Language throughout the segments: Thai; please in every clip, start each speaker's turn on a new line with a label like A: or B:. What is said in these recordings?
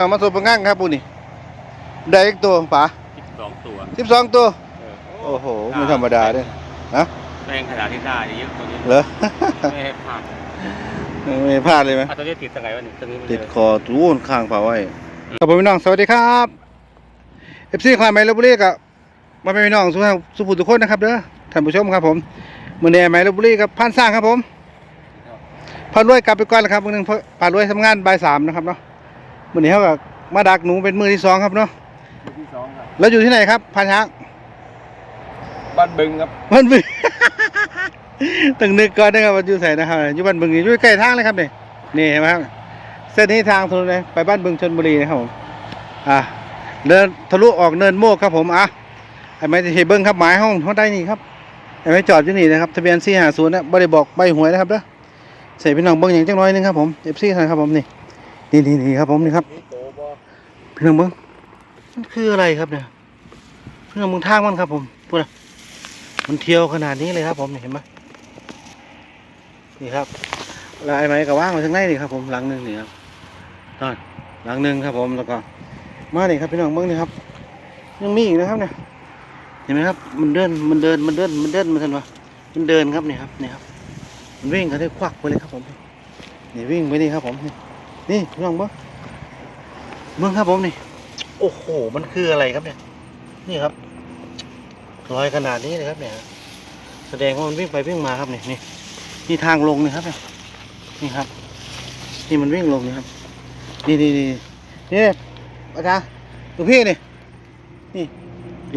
A: เอามาสบประงั่งครับปูนี่ได้อีกตัวป๋า
B: สิบสองตัว
A: สิบสองตัว
B: เออ
A: โอ้โหไม่ธรรมดาเด้วยฮะ
B: แรงขนาดที่ได้เยอะตัวนี้
A: เหรอ
B: ไม่ให้พลาด
A: ไม่พลาดเลยไหม
B: อะตัวนี้ติดตรงไหนวะนี่ตรงนี้ไม่
A: ติด
B: เลย
A: คอทูนข้างฝาไว้ครับผมพี่น้อง สวัสดีครับเอฟซีคลายไมลบุรีกับมาเป็นพี่น้องสุภาพสุภูทุกคนนะครับเด้อท่านผู้ชมครับผมมือแน่ไมลบุรีกับพันสร้างครับผมพันรวยกลับไปก่อนแล้วครับมือหนึงเพราะพันรวยทำงานบ่ายสามนะครับเนาะ มือนี้เขากับมาดักหนูเป็นมือที่สองครับเนาะ
B: ตัวที่สองครับ
A: แล้วอยู่ที่ไหนครับพันช้าง
B: บ้านบึงครับ
A: บ้านบึงตึงนึกก่อนนะครับว่าอยู่ใส่นะครับอยู่บ้านบึงนี่อยู่ใกล้ทางเลยครับนี่นี่เห็นไหมครับเส้นนี้ทางถนนเลยไปบ้านบึงชนบุรีนะครับผมอะเดินทะลุออกเนินโมกครับผมอะไอ้ไม้ที่เบิ้งครับหมายห้องห้องใต้นี่ครับไอ้ไม้จอดอยู่นี่นะครับทะเบียนสี่ห้าศูนย์นะบ่ได้บอกใบหวยนะครับเด้อใส่พี่น้องเบิ้งอย่างจังน้อยหนึงครับผมเอฟซีครับผมนี่ นี่นี่นี่ครับผมนี่ครับพี่น้องเบิ้งมันคืออะไรครับเนี่ยพี่น้องเบิ้งทางมันครับผมพูดนะมันเที่ยวขนาดนี้เลยครับ ผมเห็นไหมนี่ครับล้วไอ้ไม้ก็ว่างไว้ทางในนี่ครับ ผมหลังหนึ่งนี่ครับตอนหลังหนึ่งครับ ผมแล้วก็มานี่ครับพี่น้องเบิ้งนี่ครับยังมีอีกนะครับเนี่ยเห็นไหมครับ มันเดินมันเดินมันเดินมันเดินมันทันวะมันเดินครับนี่ครับนี่ครับมันวิ่งกันได้ควักไปเลยครับผมนี่วิ่งไปนี่ครับผมนี่ นี่พี่น้องเบิ้งเบิ้งครับผมนี่ โอ้โห มันคืออะไรครับเนี่ย นี่ครับลอยขนาดนี้เลยครับเนี่ย แสดงว่ามันวิ่งไปวิ่งมาครับนี่นี่นี่ทางลงนี่ครับเนี่ยนี่ครับ นี่มันวิ่งลงนี่ครับ นี่นี่นี่นี่อาจารย์ดูพี่นี่นี่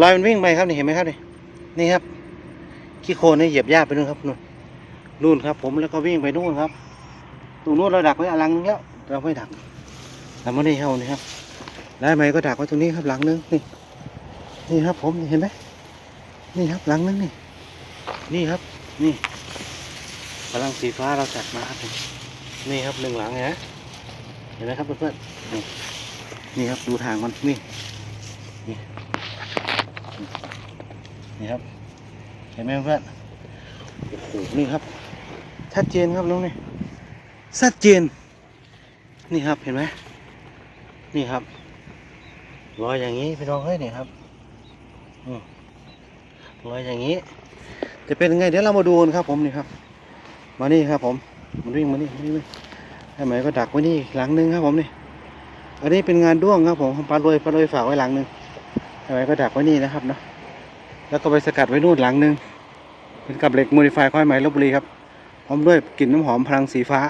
A: รอยมันวิ่งไปครับนี่เห็นไหมครับนี่นี่ครับขี้โคลนนี่เหยียบหญ้าไปนู่นครับนู่นนู่นครับ ผมแล้วก็วิ่งไปนู่นครับตรงนู้นเราดักไว้อลังนึงแล้ว เราไม่ดักเราไม่ได้เข้านี่ครับได้ไหมก็ดักไว้ตรงนี้ครับหลังนึงนี่นี่ครับ ผมเห็นไหมนี่ครับหลังนึงนี่ นี่ครับ นี่พลังสีฟ้าเราจัดมาครับนี่ครับหนึ่งหลังนะเห็นไหมครับเพื่อนๆนี่นี่ครับดูทางมันนี่นี่นี่ครับ เห็นไหมเพื่อนโอ้โหนี่ครับชัดเจนครับน้องนี่ชัดเจน นี่ครับเห็นไหมนี่ครับลอยอย่างนี้พี่น้องเฮ้ยนี่ครับลอยอย่างนี้ จะเป็นไงเดี๋ยวเรามาดูกันครับ ผมนี่ครับ มานี่ครับ ผมมันวิ่งมานี่นี่นี่ไอ้ไหมก็ดักไว้นี่หลังหนึงครับผมนี่อันนี้เป็นงานด้วงครับผมปลารวยปลารวยฝากไว้หลังหนึงไอ้ไหมก็ดักไว้นี่นะครับเนาะแล้วก็ไปสกัดไว้นู่นหลังหนึงเป็นกับเหล็กโมดิฟายค่อยไหมลบบุรีครับพร้อมด้วยกลิ่นน้ำหอมพลังสีฟ้า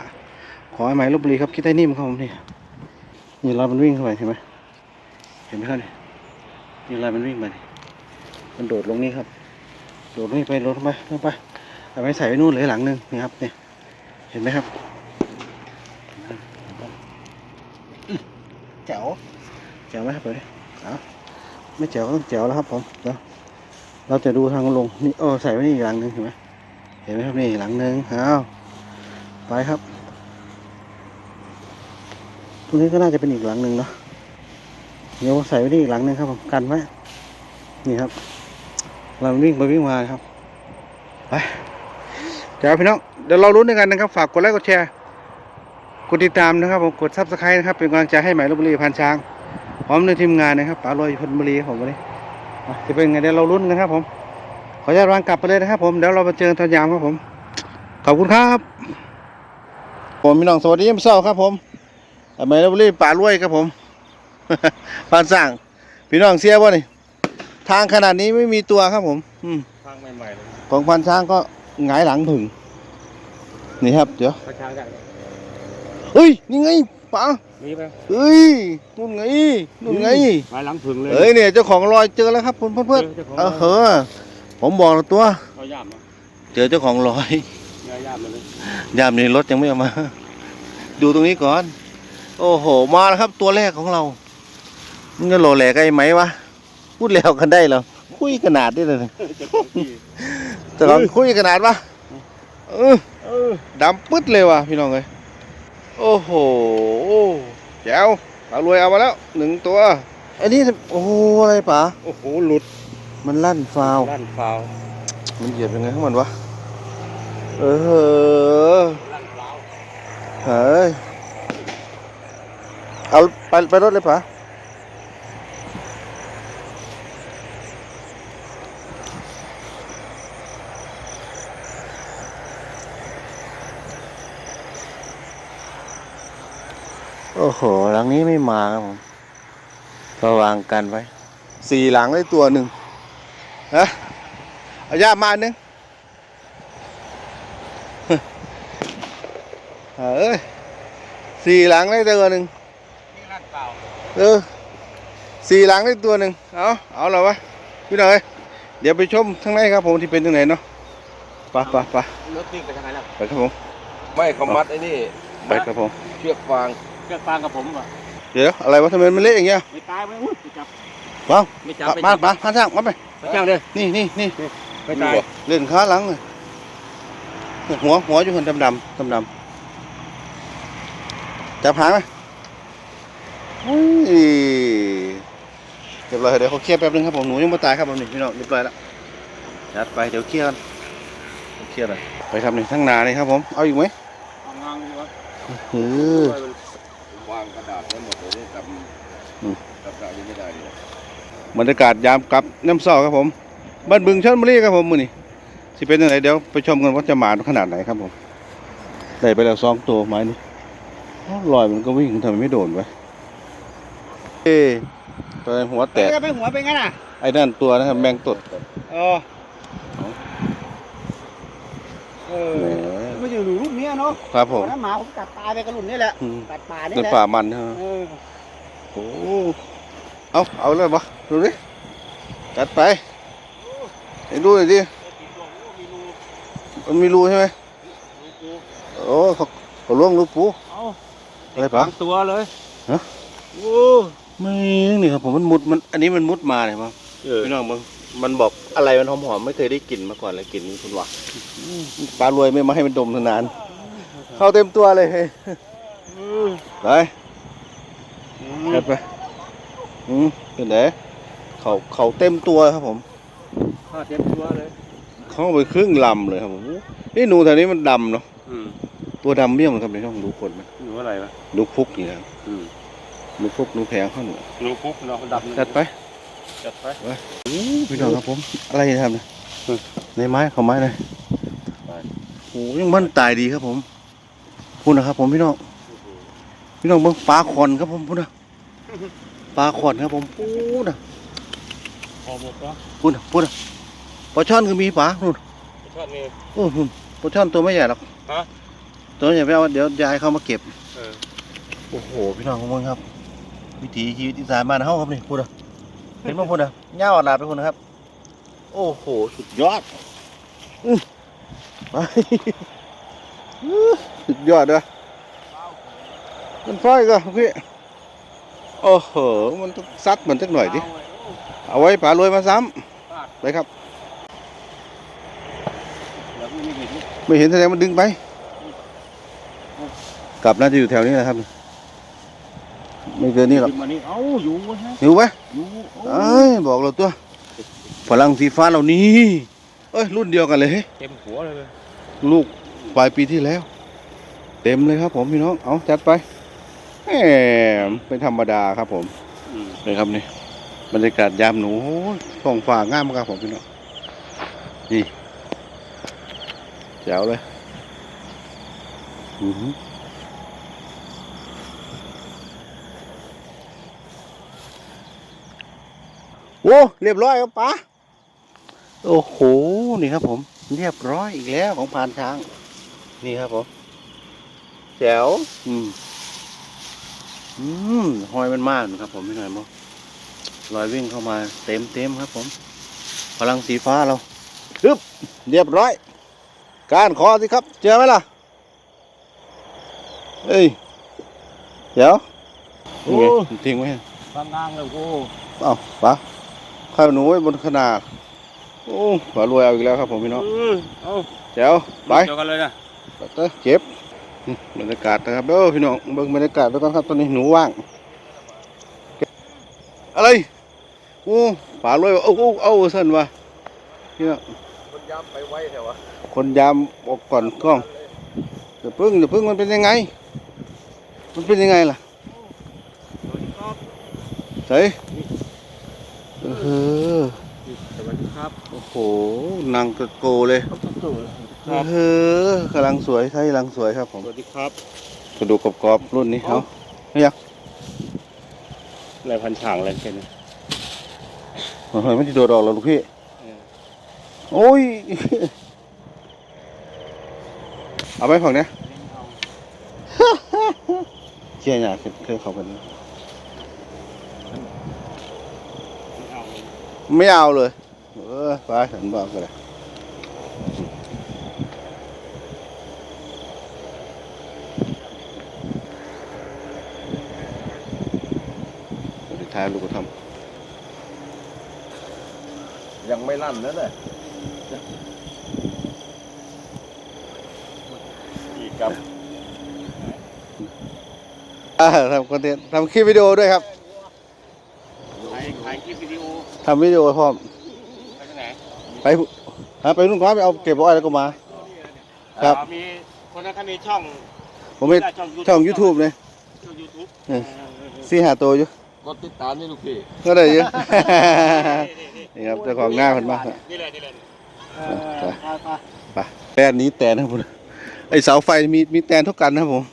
A: ขอไอ้ไหมลบบุรีครับคิดได้นิ่มครับผมนี่นี่เรามันวิ่งเข้าไปเห็นไหมเห็นไหมครับเนี่ยนี่ลายมันวิ่งไปนี่มันโดดลงนี่ครับ โดดลงนี่ไปโดดลงไปลงไปเอาไว้ใส่ไว้นู่นเลยหลังหนึ่งนี่ครับเนี่ยเห็นไหมครับอื้อแจ๋วแจ๋วไหมครับเดี๋ยวนี้เอาไม่แจ๋วก็ต้องแจ๋วแล้วครับผมเดี๋ยวเราจะดูทางลงนี่โอ้ใส่ไว้นี่อีกหลังหนึ่งเห็นไหมเห็นไหมครับนี่หลังหนึ่งเอาไปครับต รงนี้ก็น่าจะเป็นอีกหลังหนึ่งเนาะเดี๋ยวใส่ไว้ที่อีกหลังหนึ่งครับผมกันไว้นี่ครับ เราวิ่งไปวิ่งมาครับไปเดี๋ยวพี่น้องเดี๋ยวเราลุ้นด้วยกันนะครับ ฝากกดไลค์กดแชร์กดติดตามนะครับผมกดซับสไครต์นะครับเป็นกำลังใจให้ใหม่ลบบุรีพันช้างพร้อมในทีมงานนะครับป๋าลอยพลบุรีผมวันนี้จะเป็นไงเดี๋ยวเราลุ้นกันครับ ผม ขออนุญาตวางกลับไปเลยนะครับ ผมเดี๋ยวเรามาเจอกันตอนยามครับผมขอบคุณครับ ผมพี่น้องสวัสดียามเช้าครับผม ใหม่ลบบุรีป๋ารวยครับผมปานสร้าง พี่น้องเสียบ่นี่ทางขนาดนี้ไม่มีตัวครับผมอืม
B: ทางใหม่ๆเลย
A: ของพันช้างก็หงายหลังถึง นี่ครับ เดี๋ยว
B: พระช้างได้
A: เฮ้ยนี่ไงป๋า
B: มีไหม
A: เฮ้ยนู่นไงนู่นไง
B: มาหลังถึงเลย
A: เฮ้ยเนี่ยเจ้าของรอยเจอแล้วครับเพื่อนเพื่อน
B: เจ้าของ
A: ๆเออเหอะผมบอกแล้วตัว
B: เอาย่ามมา
A: เจอเจ้าของรอย
B: เนื้อย่ามมาเลย
A: ยามนี้รถยังไม่เอามา ดูตรงนี้ก่อน โอ้โห มาแล้วครับตัวแรกของเรามึงจะโหลแหลกไอ้ไหมวะ พูดแล้วกันได้เหรอ คุยขนาดนี้เลย
B: เจ้าของที่
A: แต่เราคุยขนาดวะเออ
B: เออ
A: ดำปึ๊ดเลยว่ะพี่น้องเลยโอ้โหแจ๋วปลารวยเอามาแล้วหนึ่งตัว อันนี้ โอ้โหอะไรป๋า
B: โอ้โห หลุด
A: มันลั่นฟาว
B: ลั่นฟาว
A: มันเหยียบยังไงของมันวะ เออ
B: ลั่นฟาว
A: เฮ้ย เอาไปไปรถเลยปะโอ้โห หลังนี้ไม่มาครับผมก็วางกันไว้สี่หลังได้ตัวหนึ่งฮะเอาย่ามาอันหนึงเอ้ยสี่หลังได้ตัวหนึ่ง
B: นี่นั่น เปล่า
A: เออสี่หลังได้ตัวหนึ่งเอาเอาเหรอวะพี่หน่อยเดี๋ยวไปชมข้างในครับผมที่เป็นยังไงเนาะไปไปไป
B: รถวิ่งไปทางไหนล่ะ
A: ไปครับผม
B: ไม่เขามัดไอ้นี่
A: ไปครับผม
B: เชือกฟาง
C: เชือกฟางกับผมว่ะ
A: เดี๋ยวอะไรวะทำไมมันเละอย่างเงี้ย
C: ไม่ตายไหมอุ้ยไม่จับ
A: ว้าว
C: ไม่จับ
A: มามาพาช่างมาไป
C: ไปจ้างเลย
A: นี่นี่นี่
C: ไม่ตาย
A: เล่นขาหลังเลยหัวหัวอยู่คนดำดำดำดำจับหางไหมอุ้ย เรียบร้อยเดี๋ยวเขาเคลียร์แป๊บนึงครับผมหนูยังไม่ตายครับผมนี่พี่น้องเรียบร้อยแล้วจัดไปเดี๋ยวเคลียร์กันเคลียร์เลยไปครับนี่ทั้งหนานี่ครับผมเอาอีกไหม
C: เอางางดีวะ
A: เออ
B: วางกระดาษไว้หมดเลยนี่จ
A: อืมำ
B: จำได้ยังไม่ได้เลย
A: บรรยากาศยามกลับน้ำเศร้าครับผมบ้านบึงชลบุรีครับผมมือนี่สิเป็นยังไงเดี๋ยวไปชมกันว่าจะหมานขนาดไหนครับผมได้ไปแล้วสองตัวไม้นี่อ้าวลอยมันก็วิ่งทำไมไม่โดนไว้ เอ้ตัวหัวแตก
C: ไปหัวเป็นไงน่ะ
A: ไอ้นั่นตัวนะครับแมงตด
C: เออเออ
A: แหม
C: ไม่อยู่หนูลูกเนี้ยเนาะ
A: ครับผม
C: วันนั้นหมาผมกัดตายไปกระหลุนนี่แหละ
A: อืม
C: กัดป่านี่
A: เป็น
C: แหละ
A: ป่ามันฮะ
C: เออ
A: โอ้เอาเอาเลยปะดูดิจัดไปให้ดูหน่อยดิมันมีรูใช่ไหมโอ้เขาเขาล่วงลูกปู
C: เอา
A: อะไรปะ
C: สามตัวเลย
A: ฮะ
C: โอ้
A: ไม่นี่ครับผมมันมุดมันอันนี้มันมุดมาเลยมั้ง
B: เออ
A: พี่น้องมึงมันบอกอะไรมันหอมๆไม่เคยได้กลิ่นมาก่อนเลยกลิ่นนี้คุณวะปลารวยไม่มาให้มันดมนานเข้าเต็มตัวเลยเฮ้ยไปไปไปอืมเป็นไงเขาเขาเต็มตัวครับผม
C: ข้าเต็มตัวเลย
A: เข้าไปครึ่งลำเลยครับผมนี่หนูแถวนี้มันดำเนาะ
B: อืม
A: ตัวดำเบี้ยมันครับในช่องดูคนมัน
B: หนูอะไรวะ
A: ดูฟุกนี่นะครับ
B: อืม
A: ดูฟุกดูแพงเข้าหนู
B: หนูปุ๊บเนาะดำ
A: จัดไป
B: จัดไป
A: พี่น้องครับผม อะไรนะครับเนี่ย
B: อืม
A: ในไม้เขาไม้เลยโอ้ยังมันตายดีครับผมพูดนะครับ ผมพี่น้องพี่น้องเบิ่งปลาขอนครับผมพูดนะปลาขอนครับผมพูดนะ
C: พอหมดแล้ว
A: พูดนะพูดนะปลาช่อนก็มีปลาพูด
B: ชอบนี่
A: โอ้โหปลาช่อนตัวไม่ใหญ่หรอก
B: ฮะ
A: ตัวใหญ่ไปเอาเดี๋ยวยายเข้ามาเก็บ
B: เออ
A: โอ้โหพี่น้องของมึงครับ วิถีชีวิตอีสานบ้านเฮาครับนี่พูดนะเห็นมั้งพูดนะย่าอ่อนหลาดไปพูดนะครับ โอ้โห สุดยอดไปสุดยอดเลยมันไฟก็พี่โอ้โห มันต้องซัดมันสักหน่อยดิ เอาไว้ป่ารวยมาซ้ำไปครับ
C: ไม่เห็น
A: ไม่เห็นแสดงมันดึงไป กลับน่าจะอยู่แถวนี้แหละครับ ไม่เกินนี้หรอก
C: มานี่เอ้าอยู่ฮะ
A: หิวไหม
C: อยู่โอ้
A: เอ้ยบอกเราตัวฝรั่งสีฟ้าเหล่านี้ เอ้ยรุ่นเดียวกันเลยเฮ้ย
B: เต็มหัวเลย
A: ลูกปลายปีที่แล้ว เต็มเลยครับผมพี่น้องเอาจัดไปแหมเป็นธรรมดาครับผม
B: อืม
A: เลยครับนี่บรรยากาศยามหนูโอ้ยท้องฟ้างามมากครับผมพี่น้องนี่แจ๋วเลยอือหือ โอ้เรียบร้อยครับป๋าโอ้โหนี่ครับผม เรียบร้อยอีกแล้วของพานช้าง นี่ครับผมแจ๋วอืมอืมหอยมันมากนะครับ ผมพี่หน่อยมั้งรอยวิ่งเข้ามาเต็มเต็มครับ ผม พลังสีฟ้าเราฮึบเรียบร้อย การขอสิครับ เจอไหมล่ะเอ้ยเดี๋ยวนี่ไงทิ้งไว้
C: ฟางงางเลยโอ้
A: เอ้าปะ ข้าวหนูไว้บนขนาดโอ้ปลารวยเอาอีกแล้วครับผมพี่น้อง
B: เออเอา
A: เจ๋วไป
B: เดียวกันเลยนะ
A: เต้เก็บอืมบรรยากาศนะครับเด้อพี่น้องเบิ่งบรรยากาศไปก่อนครับตอนนี้หนูว่างเก็บอะไรโอ้ป่ารวยว่าเอาเอาเอาเส้นวะพี่น้อง
B: คนย้ำไปไว้แถวะ
A: คนยามบอกก่อนกล้องเดี๋ยวพึ่งเดี๋ยวพึ่งมันเป็นยังไง มันเป็นยังไงล่ะใส่ เออ
B: สวัสดีครับ
A: โอ้โหนางกระโกเลย
B: ครับ
A: เออกำลังสวยใช่กำลังสวยครับผม
B: สวัสดีครับ
A: กระดูกกรอบๆรุ่นนี้เขาไม่อยาก
B: อะไรพันฉางอะไรกันเนี่ย
A: เฮ้ยไม่ติดโดดออกแล้วลูกพี่โอ้ย เอาไปฝั่งเนี้ยเชี่ยหยาเคยเข้ากัน ไม่เอาเลย เออไปฉันบอกก็ได้สุดท้ายลูกก็ท
B: ยังไม่ลั่นนะเนี่ยอีกครับำ
A: อ่าทำคอนเทนต์ทำคลิปวิดีโอด้วยครับ
B: ถ่ายถ่ายคลิปวิดีโอ
A: ทำวิดีโอพร้อม
B: ไปที่ไหน
A: ไปฮะไปนู่นก่อนไปเอาเก็บอ้อยแล้วก็มา ครับ
B: อ๋อมีคนนั้นเขามีช่อง
A: ผมไม่
B: ได้
A: ช่อง YouTube เลย
B: ช่องยูทูบ
A: เออสี่หาตัวอยู่
B: กดติดตามนี่ลูกพี่
A: ก็ได้เยอะ นี่ครับเจ้าของหน้าคนมาก
B: นี่เลยนี่เลย
A: ไปแตนนี้แตนนะครับผมไอเสาไฟมีมีแตนเท่ากันนะครับผม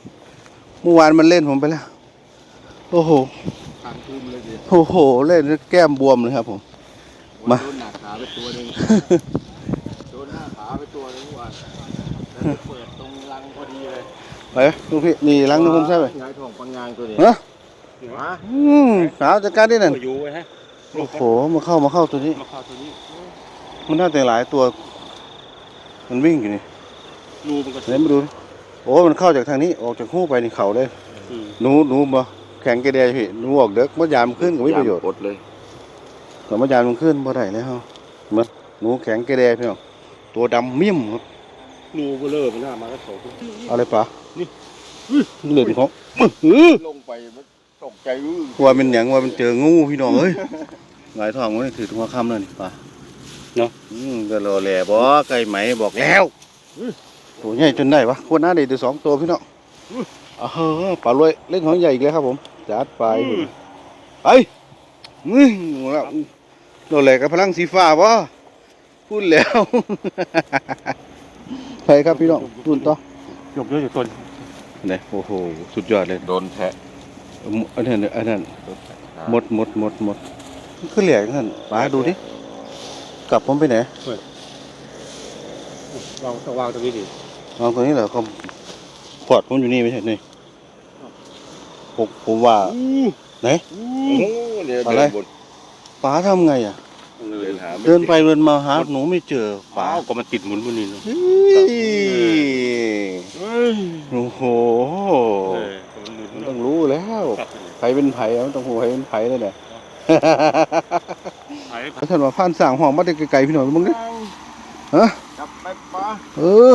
A: เมื่อวานมันเล่นผมไปแล้ว โอ้โห
B: ทางทุ่มเลยดิ
A: โอ้โห เล่นแก้มบวมเลยครับผม มา
B: โดนหนักขาไปตัวหนึ่งโดนหน้าขาไปตัวหนึงวันแล้วไปเปิดตรงรังพอดีเลย
A: ไปลูกพี่นี่ล้างน้ำผมใช่ไหม
B: งายทองปังงางตัวนี้
A: ฮะ
B: มา
A: อืมสาวจัดการได้นั่น
B: มาอยู่ไว้ฮะ
A: โอ้โหมาเข้ามาเข้าตัวนี้
B: มาเข้าตัวนี้
A: มันน่าจะหลายตัว มันวิ่งอยู่นี่
B: รูมันก็
A: เดี๋ยวมาดูดิโอ้ มันเข้าจากทางนี้ออกจากหูไปนี่เขาเลย
B: อืม
A: หนูหนูบ่ แข็งกระเดียพี่หนูออกเด็กมดยามขึ้นก็ไม่ประโยชน์
B: กดเลย
A: แต่มดยามมันขึ้นบ่ได้แล้วมันหนูแข็งกระเดียพี่น้องตัวดำมิ่มครับ
B: รูเบลอมันหน้ามาแล้วโถ
A: เอาเลยปะ
B: นี่
A: เหลือของอื้อ
B: ลงไปมันตกใจอื้อ
A: ว่าเป็นหยังว่ามันเจองูพี่น้องเอ้ยหงายท้องมันถือหัวค่ำเลยนี่ปะ
B: เนาะ
A: อืมก็รอแหล่บ่ไก่ไหมบอกแล้วตัวใหญ่จนได้ปะควรหน้าได้ตัวสองตัวพี่น้อง เออปลาลวยเล่นของใหญ่อีกแล้วครับผมจัดไปไปนี่แล้วโดนแหลกกับพลังสีฟ้าบ่พูดแล้วไปครับพี่น้องตุนต่อ
B: หยกเยอะอยู่ต้น
A: เนี่ยโอ้โหสุดยอดเลย
B: โดนแทะ
A: อันนั้นอันนั้นหมดหมดหมดหมดคือแหลกนั่นป้าดูดิกลับผมไปไหน
B: วางวางตรงนี้ดิ
A: วางตรงนี้เหรอเขาขวดผมอยู่นี่ไม่ใช่นี่ ผมผมว่าไหน
B: โอ้เนี่ย
A: อะไร
B: เดินบน
A: ป้าทำไงอะ
B: เดินหาม่
A: เดินไปเดินมาหาหนูไม่เจอป้า
B: อ้าวก็มันติดหมุนบนนี้เนาะ
A: โอ้โห
B: เออมันหมุน
A: มันต้องรู้แล้วไผเป็นไผอะมันต้องหูไผเป็นไผเลยเนี่ย
B: หายไป
A: ท่านว่าผ่านสร้างห้องมาได้ไกลๆพี่หน่อยมึงดิฮะ
B: จับไปปลา
A: เออ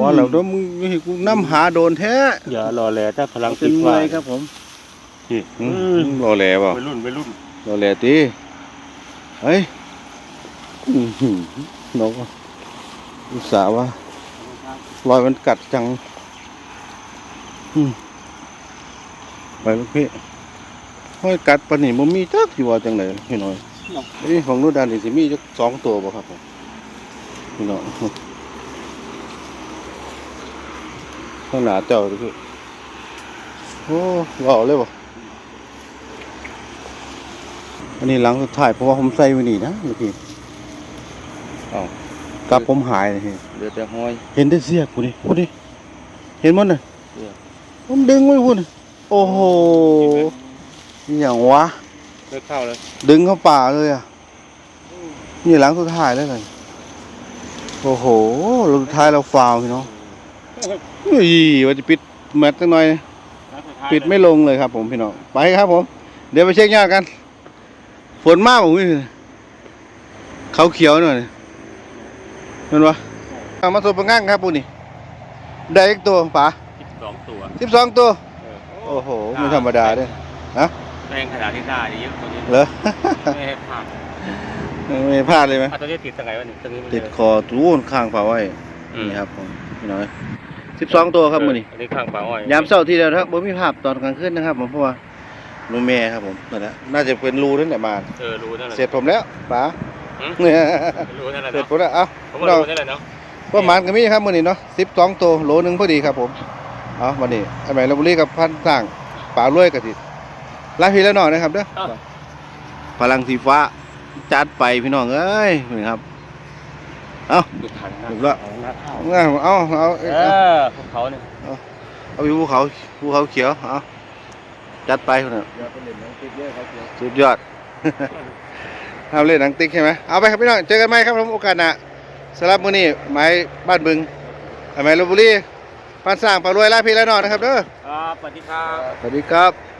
A: ว่าแล้วเดี๋ยวมึงให้กูนำหาโดนแท้
B: อย่ารอแลถ้าพลัง
A: เป็นไงครับผม
B: นี่
A: อืมรอแหล่เปล่า
B: ไปรุ่นไปรุ่น
A: รอแหล่ตีเฮ้ยอื้อหือน้องอุตส่าห์ว่ารอยมันกัดจังอืมไปลูกพี่ห้อยกัดปานนี่บ่มีจักอยู่ว่าจังไดพี่น้อยเอ้ยของนู้นดานนี่สิมีจักสองตัวบ่ครับผมพี่น้อง ข้างหน้าเจ้าดูพี่โอ้หล่อเลยบ่อันนี้หลังสุดท้ายเพราะว่าผมใส่ไว้นี่นะลูกพี่อ้าวกลับผมหายเลยพี่
B: เดี๋ยวจะห้อย
A: เห็นแต่เสียกกูนี่พูดดิเห็นมันน่ะ
B: เสียก
A: ผมดึงไว้พุ่นโอ้โหอหย่างวะ
B: เลิกเข้าเลย
A: ดึงเข้าป่าเลยอะ นี่หลังสุดท้ายแล้วเลยโอ้โหหลังสุดท้ายเราฟาวพี่น้อง เฮ้ยว่าจะปิดแมตช์สักหน่อย ปิดไม่ลงเลยครับ ผมพี่น้องไปครับผม เดี๋ยวไปเช็คยอดกัน ฝนมากผมเขาเขียวหน่อยเห็นปะเอามาตัวประงั่งครับปูนี่ได้อีกตัวป๋า
B: สิบสองตัว
A: สิบสองตัว
B: เออ
A: โอ้โหไม่ธรรมดาด้วย
B: แรงขนาดที่หน้านี่เยอะตัวนี้
A: เหรอ
B: ไม่ให้พลาด
A: ไม่พลาดเลยไหม
B: อะตัวนี้ติดตรงไหนวะนี่ตรงนี้มัน
A: ติด
B: เลย
A: คอตู้นข้างฝาไว้
B: อืม
A: นี่ครับผมพี่น้อย สิบสองตัวครับมือนี้
B: อันนี้ข้างปลาอ้อย
A: ยามเช้าที่แล้วครับผมมีภาพตอนกลางคืนนะครับผมเพราะว่านูแม่ครับผมนั่นแหละน่าจะเป็นรูนั่นแหละมา
B: เออรู้นั่นแหละ
A: เสร็จผมแล้วป๋า
B: หืม
A: เนี่ย
B: รู้นั่นแหละ
A: เสร็จ
B: เนาะ
A: ผมแล้วเอ้า
B: ผม
A: พี่
B: ว่า
A: น้อง
B: รู้นั่นแหละเนาะ
A: ประมาณก็มีครับมื้อนี้เนาะ12ตัวโลหนึงพอดีครับผมเอาวันนี้ไอ้ใหม่ลพบุรีกับพันสร้างป่ารวยกะสิลาพี่แล้วหน่อยนะครับเด้อพลังสีฟ้าจัดไปพี่น้องเอ้ยนี่ครับ เอา
B: ดูทางหน้า
A: ถูกแล้ว
B: ทางหน้าเข้า
A: เอาเอาเอา
B: เอ
A: เอา
B: อพวกเขาเนี่ย
A: เอาไปภูเขาภูเขาเขียวเอาจัดไปคนน่ะ
C: เดี๋ยวไปเล่นน้ำติ๊กเยอะครับเดี๋ยว
A: สุดยอดทำเล่นหนังติ๊กใช่ไหมเอาไปครับพี่น้องเจอกันไหมครับผมโอกาสหน้าสำหรับมื้อนี้ไม้บ้านบึงไอ้ไม้ลพบุรีพันสร้างป่ารวยลาพี่แล้วหน่อยนะครับเด้อ
B: ครับสวัสดีครับ
A: สวัสดีครับ